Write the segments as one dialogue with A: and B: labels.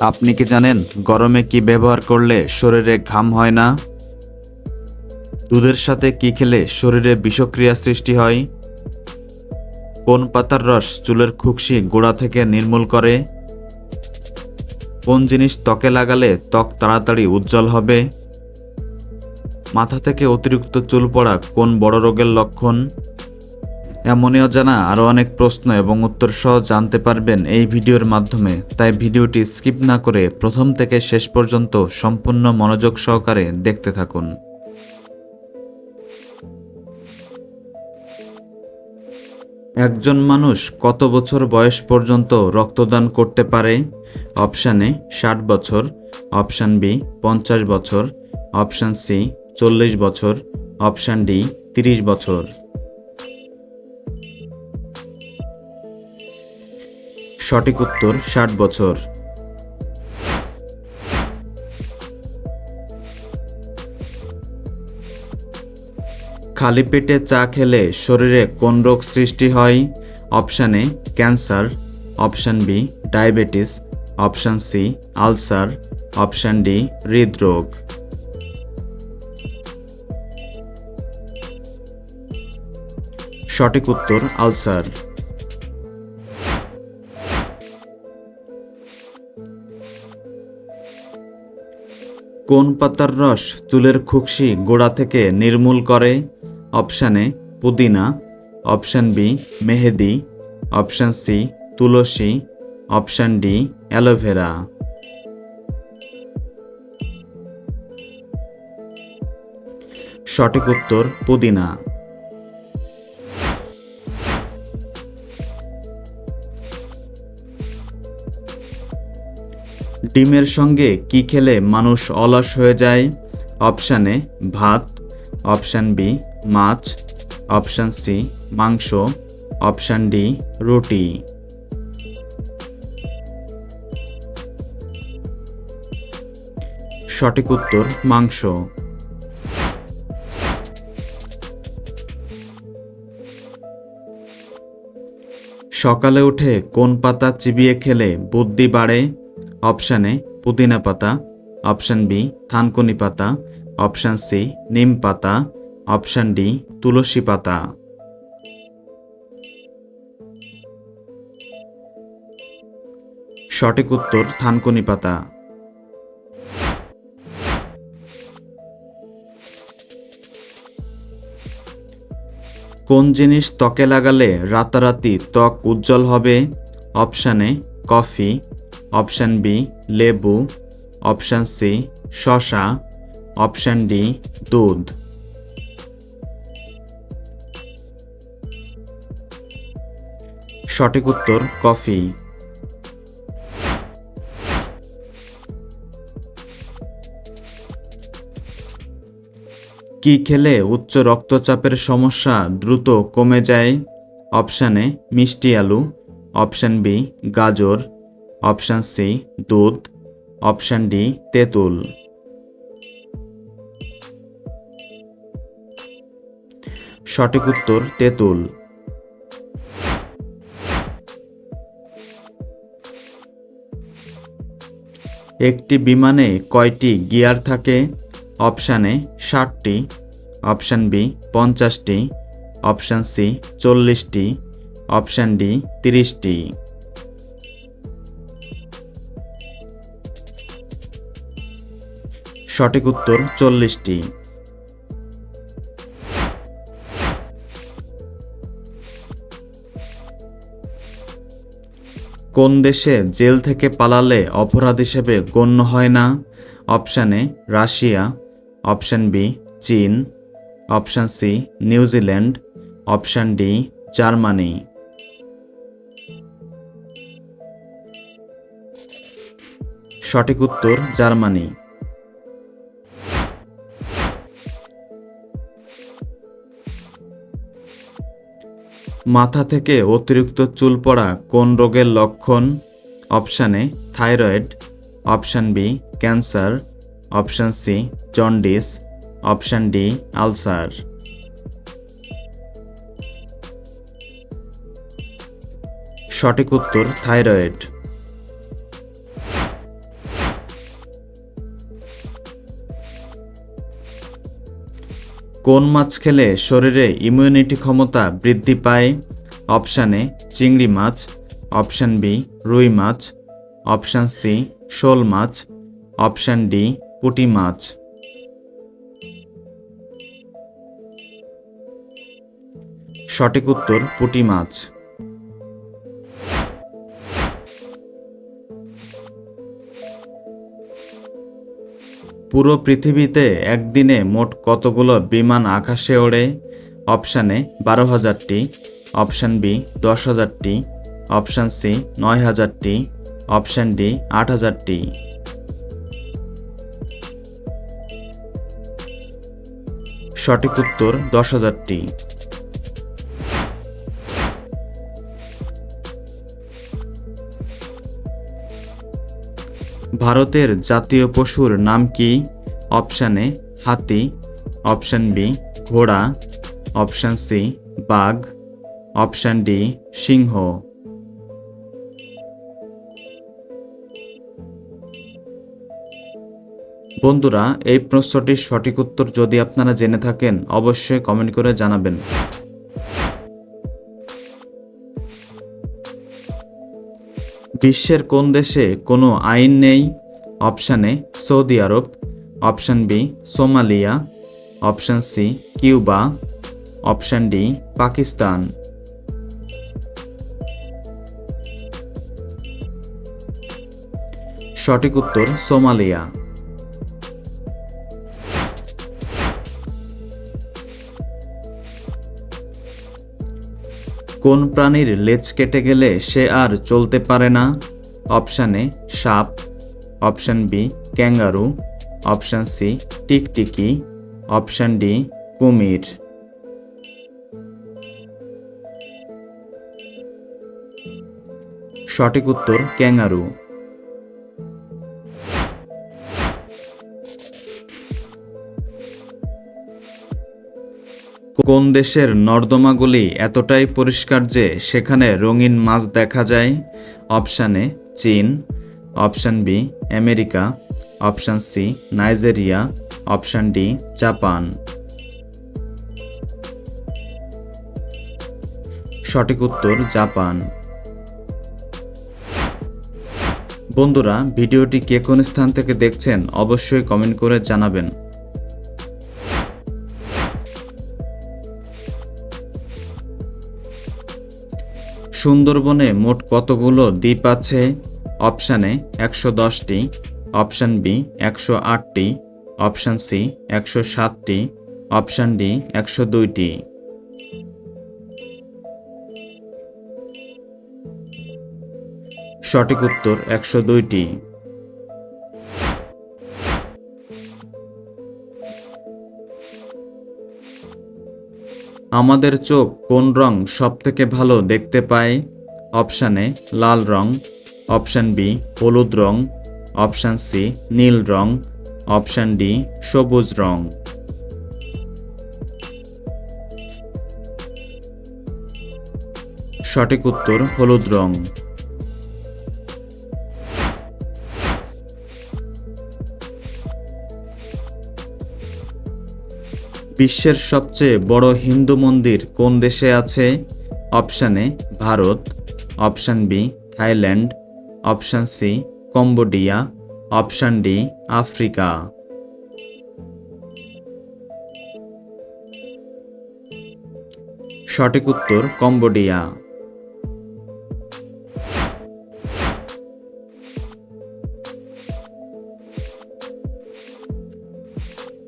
A: আপনি কি জানেন গরমে কি ব্যবহার করলে শরীরে ঘাম হয় না? দুধের সাথে কি খেলে শরীরে বিষক্রিয়া সৃষ্টি হয়? কোন পাতার রস চুলের খুকশি গোড়া থেকে নির্মূল করে? কোন জিনিস ত্বকে লাগালে ত্বক তাড়াতাড়ি উজ্জ্বল হবে? মাথা থেকে অতিরিক্ত চুল পড়া কোন বড় রোগের লক্ষণ? এমনই অজানা আরও অনেক প্রশ্ন এবং উত্তর সহ জানতে পারবেন এই ভিডিওর মাধ্যমে। তাই ভিডিওটি স্কিপ না করে প্রথম থেকে শেষ পর্যন্ত সম্পূর্ণ মনোযোগ সহকারে দেখতে থাকুন। একজন মানুষ কত বছর বয়স পর্যন্ত রক্তদান করতে পারে? অপশান এ, ষাট বছর, অপশান বি, পঞ্চাশ বছর, অপশান সি, চল্লিশ বছর, অপশান ডি, তিরিশ বছর। সঠিক উত্তর, ষাট বছর। খালি পেটে চা খেলে শরীরে কোন রোগ সৃষ্টি হয়? Option A, cancer, option B, diabetes, option C, ulcer, option D, হৃদরোগ। সঠিক উত্তর, আলসার। কোন পাতার রস চুলের খুকশি গোড়া থেকে নির্মূল করে? অপশানে পুদিনা। অপশান বি, মেহেদি। অপশান সি, তুলসী। Option D, aloe vera. সঠিক উত্তর, পুদিনা। ডিমের সঙ্গে কি খেলে মানুষ অলস হয়ে যায়? অপশান এ, ভাত। অপশান বি, মাছ। অপশান সি, মাংস। অপশান ডি, রুটি। সঠিক উত্তর, মাংস। সকালে উঠে কোন পাতা চিবিয়ে খেলে বুদ্ধি বাড়ে? অপশান এ পুদিনা পাতা, অপশান বি থানকুনি পাতা, অপশান সি নিম পাতা, অপশান ডি তুলসী পাতা। সঠিক উত্তর থানকুনি পাতা। কোন জিনিস ত্বকে লাগালে রাতারাতি ত্বক উজ্জ্বল হবে? অপশান কফি অপশান বি, লেবু। অপশান সি, শশা। অপশান ডি, দুধ। সঠিক উত্তর, কফি। কি খেলে উচ্চ রক্তচাপের সমস্যা দ্রুত কমে যায়? অপশানে মিষ্টি আলু। অপশান বি, গাজর। অপশান সি, দুধ। অপশান ডি, তেঁতুল। সঠিক উত্তর, তেঁতুল। একটি বিমানে কয়টি গিয়ার থাকে? অপশানে ষাটটি। অপশান বি, পঞ্চাশটি। অপশান সি, চল্লিশটি। অপশান ডি, তিরিশটি। সঠিক উত্তর চল্লিশটি। কোন দেশে জেল থেকে পালালে অপরাধ হিসেবে গণ্য হয় না? Option A, Russia. Option B, চীন। Option C New Zealand option D, Germany. সঠিক উত্তর, জার্মানি। মাথা থেকে অতিরিক্ত চুল পড়া কোন রোগের লক্ষণ? Option A, thyroid. Option B, cancer. Option C, jaundice. Option D, ulcer. সঠিক উত্তর, থাইরয়েড। কোন মাছ খেলে শরীরে ইমিউনিটি ক্ষমতা বৃদ্ধি পায়? অপশান এ, চিংড়ি মাছ। অপশান বি, রুই মাছ। অপশান সি, শোল মাছ। অপশান ডি, পুটি মাছ। সঠিক উত্তর, পুটি মাছ। পুরো পৃথিবীতে একদিনে মোট কতগুলো বিমান আকাশে ওড়ে? অপশানে বারো হাজারটি, অপশান বি, দশ হাজারটি, অপশান সি, নয় হাজারটি, অপশান ডি, আট হাজারটি। সঠিক উত্তর দশ হাজারটি। ভারতের জাতীয় পশুর নাম কি? অপশান এ, হাতি। অপশান বি, ঘোড়া। অপশান সি, বাঘ। অপশান ডি, সিংহ। বন্ধুরা, এই প্রশ্নটির সঠিক উত্তর যদি আপনারা জেনে থাকেন, অবশ্যই কমেন্ট করে জানাবেন। বিশ্বের কোন দেশে কোনো আইন নেই? Option A, Saudi Arab. Option B, Somalia. Option C, Cuba. Option D, Pakistan. সঠিক উত্তর, সোমালিয়া। কোন প্রাণীর লেজ কেটে গেলে সে আর চলতে পারে না? অপশান এ, সাপ। Option B, kangaroo. Option C, টিকটিকি। অপশান ডি, কুমির। সঠিক উত্তর, ক্যাঙ্গারু। কোন দেশের নর্দমাগুলি এতটাই পরিষ্কার যে সেখানে রঙিন মাছ দেখা যায়? অপশান এ, চীন। Option B, America. Option C, Nigeria. Option D, Japan. সঠিক উত্তর, জাপান। বন্ধুরা, ভিডিওটি কে কোন স্থান থেকে দেখছেন অবশ্যই কমেন্ট করে জানাবেন। সুন্দরবনে মোট কতগুলো দ্বীপ আছে? অপশান এ একশো দশটি, অপশান বি একশো আটটি, অপশান সি একশো সাতটি, অপশান ডি একশো দুইটি। সঠিক উত্তর একশো দুইটি। আমাদের চোখ কোন রং সব থেকে ভালো দেখতে পায়? অপশানে লাল রং। অপশান বি, হলুদ রং। অপশান সি, নীল রং। অপশান ডি, সবুজ রং। সঠিক উত্তর হলুদ রং। বিশ্বের সবচেয়ে বড় হিন্দু মন্দির কোন দেশে আছে? Option A, Bharat, option B, Thailand, option C, Cambodia, option D, Africa. সঠিক উত্তর, কম্বোডিয়া।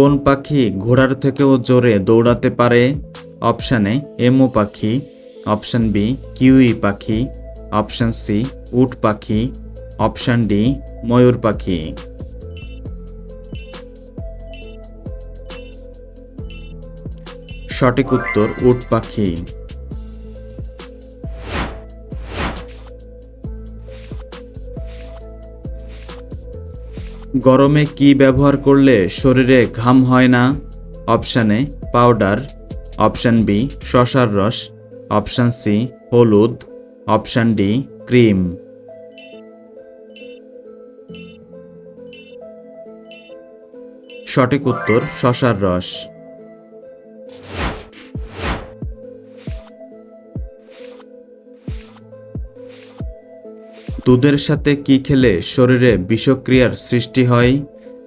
A: কোন পাখি ঘোড়ার থেকেও জোরে দৌড়াতে পারে? অপশানে এমো পাখি। অপশান বি, কিউই পাখি। অপশান সি, উট পাখি। অপশান ডি, ময়ূর পাখি। সঠিক উত্তর, উট পাখি। গরমে কি ব্যবহার করলে শরীরে ঘাম হয় না? অপশানে পাউডার। অপশান বি শশার রস। অপশান সি, হলুদ। Option D, cream. সঠিক উত্তর শশার রস। দুধের সাথে কি খেলে শরীরে বিষক্রিয়ার সৃষ্টি হয়?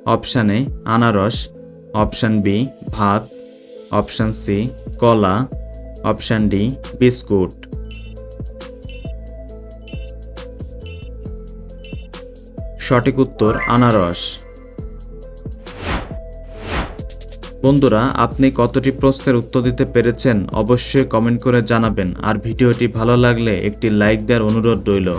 A: অপশান এ, আনারস। অপশান বি, ভাত। অপশান সি, কলা। Option D, biscuit. সঠিক উত্তর, আনারস। বন্ধুরা, আপনি কতটি প্রশ্নের উত্তর দিতে পেরেছেন অবশ্যই কমেন্ট করে জানাবেন। আর ভিডিওটি ভালো লাগলে একটি লাইক দেওয়ার অনুরোধ রইল।